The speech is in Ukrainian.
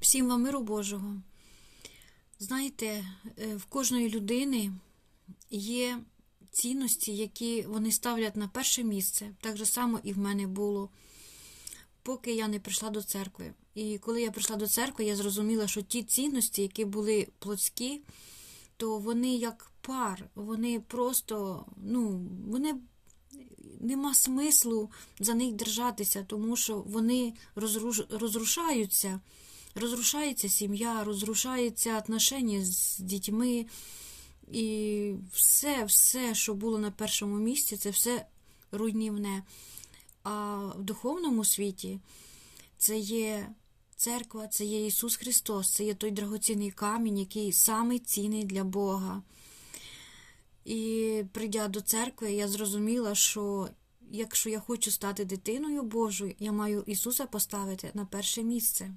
Всім вам миру Божого. Знаєте, е, в кожної людини є цінності, які вони ставлять на перше місце. Так же само і в мене було, поки я не прийшла до церкви. І коли я прийшла до церкви, я зрозуміла, що ті цінності, які були плотські, то вони як пар, вони просто, ну, вони нема смислу за них держатися, тому що вони розруш... розрушаються. Розрушається сім'я, розрушаються отношення з дітьми. І все, все, що було на першому місці, це все руйнівне. А в духовному світі це є церква, це є Ісус Христос, це є той драгоцінний камінь, який самий цінний для Бога. І прийдя до церкви, я зрозуміла, що якщо я хочу стати дитиною Божою, я маю Ісуса поставити на перше місце.